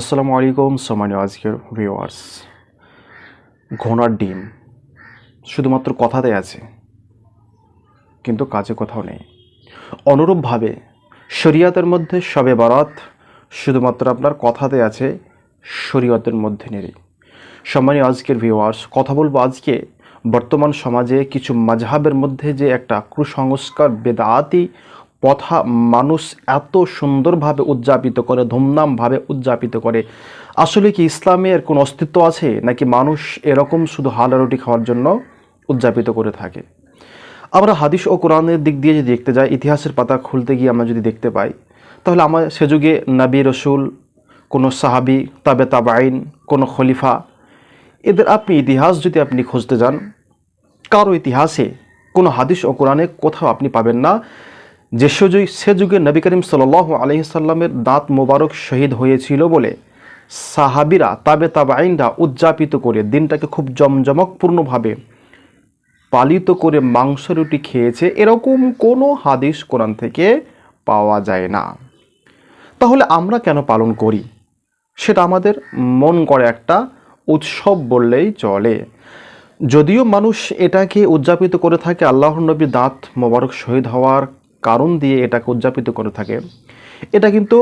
আসসালামু আলাইকুম, সম্মানীয় আজকের ভিউয়ার্স ঘোনার ডিম শুধুমাত্র কথাতে আছে, কিন্তু কাজে কোথাও নেই। অনুরূপভাবে শরিয়াতের মধ্যে সবে বারাত শুধুমাত্র আপনার কথাতে আছে, শরীয়তের মধ্যে নেই। সম্মানীয় আজকের ভিউয়ার্স কথা বলব আজকে বর্তমান সমাজে কিছু মাঝহাবের মধ্যে যে একটা কুসংস্কার বেদাতি প্রথা মানুষ এত সুন্দরভাবে উদযাপিত করে, ধুমধামভাবে উদযাপিত করে। আসলে কি ইসলামের কোনো অস্তিত্ব আছে, নাকি মানুষ এরকম শুধু হালা রুটি খাওয়ার জন্য উদযাপিত করে থাকে? আমরা হাদিস ও কোরআনের দিক দিয়ে যদি দেখতে যাই, ইতিহাসের পাতা খুলতে গিয়ে আমরা যদি দেখতে পাই, তাহলে আমার সে যুগে নবী রসুল, কোনো সাহাবি, তাবে তাবাইন কোনো খলিফা, এদের আপনি ইতিহাস যদি আপনি খুঁজতে যান, কারও ইতিহাসে কোনো হাদিস ও কোরআনে কোথাও আপনি পাবেন না। যে সুযোগ সে যুগে নবী করিম সাল আলহিসাল্লামের দাঁত মোবারক শহীদ হয়েছিল বলে সাহাবিরা তাবে তাবাইনরা উদযাপিত করে দিনটাকে খুব জমজমকপূর্ণভাবে পালিত করে মাংস রুটি খেয়েছে, এরকম কোনো হাদিস কোরআন থেকে পাওয়া যায় না। তাহলে আমরা কেন পালন করি? সেটা আমাদের মন করে একটা উৎসব বললেই চলে। যদিও মানুষ এটাকে উদযাপিত করে থাকে আল্লাহর নবী দাঁত মোবারক শহীদ হওয়ার কারণ দিয়ে এটাকে উদযাপিত করে থাকে। এটা কিন্তু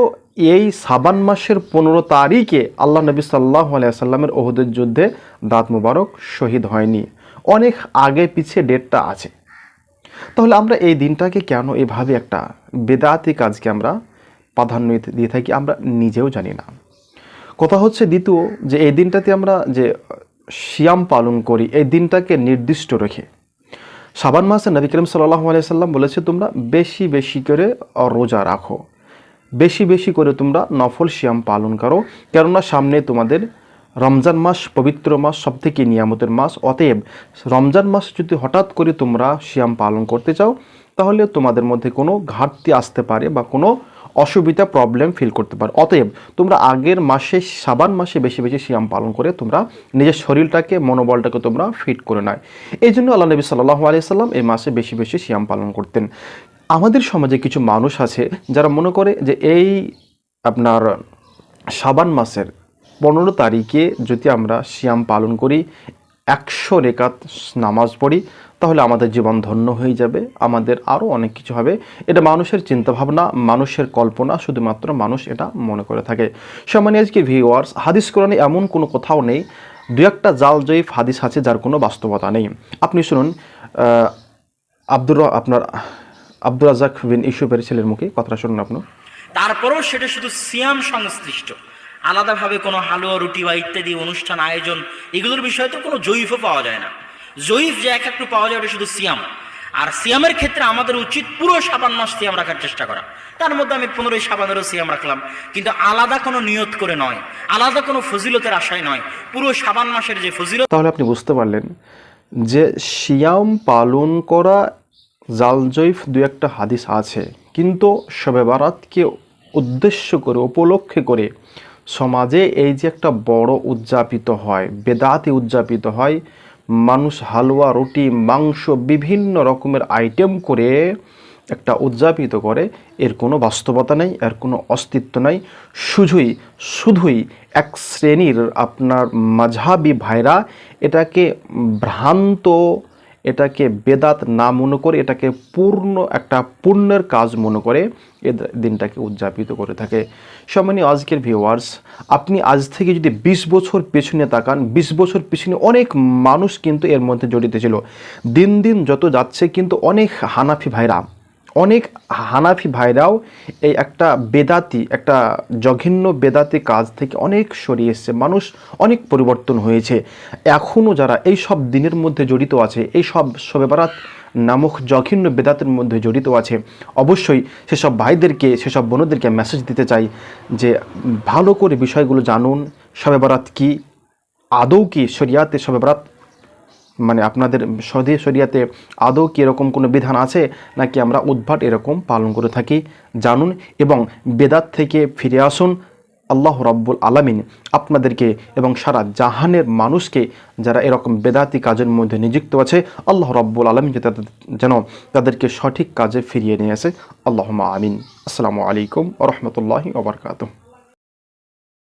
এই সাবান মাসের পনেরো তারিখে আল্লাহ নবী সাল্লাহ আলাইসাল্লামের ওহুদের যুদ্ধে দাঁত মোবারক শহীদ হয়নি। অনেক আগে পিছিয়ে ডেটটা আছে। তাহলে আমরা এই দিনটাকে কেন এভাবে একটা বেদাতি কাজকে আমরা প্রাধান্য দিয়ে থাকি আমরা নিজেও জানি না। কথা হচ্ছে দ্বিতীয় যে এই দিনটাতে আমরা যে শিয়াম পালন করি, এই দিনটাকে নির্দিষ্ট রেখে সাবান মাসে নবী করিম সাল্লাহ আলিয়াল্লাম বলেছে, তোমরা বেশি বেশি করে রোজা রাখো। বেশি বেশি করে তোমরা নফল শ্যাম পালন করো। কেননা সামনে তোমাদের রমজান মাস পবিত্র মাস সব থেকে নিয়ামতের মাস। অতএব রমজান মাস যদি হঠাৎ করে তোমরা শ্যাম পালন করতে চাও, তাহলে তোমাদের মধ্যে কোনো ঘাটতি আসতে পারে বা কোনো অসুবিধা প্রবলেম ফিল করতে পারো। অতএব তোমরা আগের মাসে, সাবান মাসে বেশি বেশি সিয়াম পালন করে তোমরা নিজের শরীরটাকে, মনোবলটাকে তোমরা ফিট করে নেয় এই জন্য আল্লাহ নবী সাল্লাহ আলিয়াল্লাম এই মাসে বেশি বেশি সিয়াম পালন করতেন। আমাদের সমাজে কিছু মানুষ আছে যারা মনে করে যে এই আপনার সাবান মাসের পনেরো তারিখে যদি আমরা সিয়াম পালন করি, একশো রেখাত নামাজ পড়ি তাহলে আমাদের জীবন ধন্য হয়ে যাবে, আমাদের আরও অনেক কিছু হবে। এটা মানুষের চিন্তাভাবনা, মানুষের কল্পনা, শুধুমাত্র মানুষ এটা মনে করে থাকে। সমানে আজকে ভিওয়ার্স হাদিস কোরআনে এমন কোনো কোথাও নেই, দু একটা জাল জয়ীফ হাদিস আছে যার কোনো বাস্তবতা নেই। আপনি শুনুন আব্দুর আপনার, আব্দুর রাজাক বিন ইসুফের ছেলের মুখে কথাটা শুনুন আপনার তারপরেও সেটা শুধু সিয়াম সংশ্লিষ্ট। আলাদাভাবে কোনো হালুয়া, রুটি বা ইত্যাদি অনুষ্ঠান, আয়োজন, এগুলোর বিষয়ে তো কোনো জয়ীফও পাওয়া যায় না। জয়ীফ যে এক একটু পাওয়া যায় শুধু সিয়াম। আর সিয়ামের ক্ষেত্রে আমাদের উচিত পুরো সাবান মাস সিয়াম রাখার চেষ্টা করা। তার মধ্যে আমি পনেরোই সাবানেরও সিয়াম রাখলাম। কিন্তু আলাদা কোনো নিয়ত করে নয়। আলাদা কোনো ফজিলতের আশায় নয়। পুরো সাবান মাসের যে ফজিলত তাহলে আপনি বুঝতে পারলেন যে সিয়াম পালন করা জালজৈফ দু একটা হাদিস আছে। কিন্তু শবে বারাতকে উদ্দেশ্য করে, উপলক্ষে করে সমাজে এই যে একটা বড় উদযাপিত হয়, বেদাতে উদযাপিত হয় মানুষ হালুয়া, রুটি, মাংস বিভিন্ন রকমের আইটেম করে একটা উদযাপিত করে। এর কোনো বাস্তবতা নেই, এর কোনো অস্তিত্ব নাই। শুধুই শুধুই এক শ্রেণির আপনার মাঝহাবি ভাইরা এটাকে ভ্রান্ত এটাকে বেদাত না মনে করে, এটাকে পূর্ণ একটা পুণ্যের কাজ মনে করে এ দিনটাকে উদযাপিত করে থাকে। সম্মানীয় আজকের ভিউয়ার্স আপনি আজ থেকে যদি ২০ বছর পেছনে তাকান ২০ বছর পেছনে অনেক মানুষ কিন্তু এর মধ্যে জড়িত ছিল। দিন দিন যত যাচ্ছে কিন্তু অনেক হানাফি ভাইরা অনেক হানাফি ভাইরাও এই একটা বেদাতি, একটা জঘন্য বেদাতি কাজ থেকে অনেক সরিয়ে এসছে। মানুষ অনেক পরিবর্তন হয়েছে। এখনও যারা এই সব দিনের মধ্যে জড়িত আছে, এই সব শবে বারাত নামক জঘন্য বেদাতের মধ্যে জড়িত আছে, অবশ্যই সেসব ভাইদেরকে, সেসব বোনদেরকে মেসেজ দিতে চাই যে, ভালো করে বিষয়গুলো জানুন। শবে বারাত কী? আদৌ কি শরিয়াতে শবে বারাত মানে আপনাদের সৌদি শরিয়াতে আদৌ কি এরকম কোনো বিধান আছে? নাকি আমরা উদ্ভাট এরকম পালন করে থাকি? জানুন এবং বেদাত থেকে ফিরে আসুন। আল্লাহ রব্বুল আলামিন আপনাদেরকে এবং সারা জাহানের মানুষকে যারা এরকম বেদাতি কাজের মধ্যে নিযুক্ত আছে, আল্লাহ রব্বুল তাদের, যেন তাদেরকে সঠিক কাজে ফিরিয়ে নিয়ে আসে। আল্লাহ আমিন। আসসালামু আলাইকুম রহমতুল্লাহি ওবরকাতুহ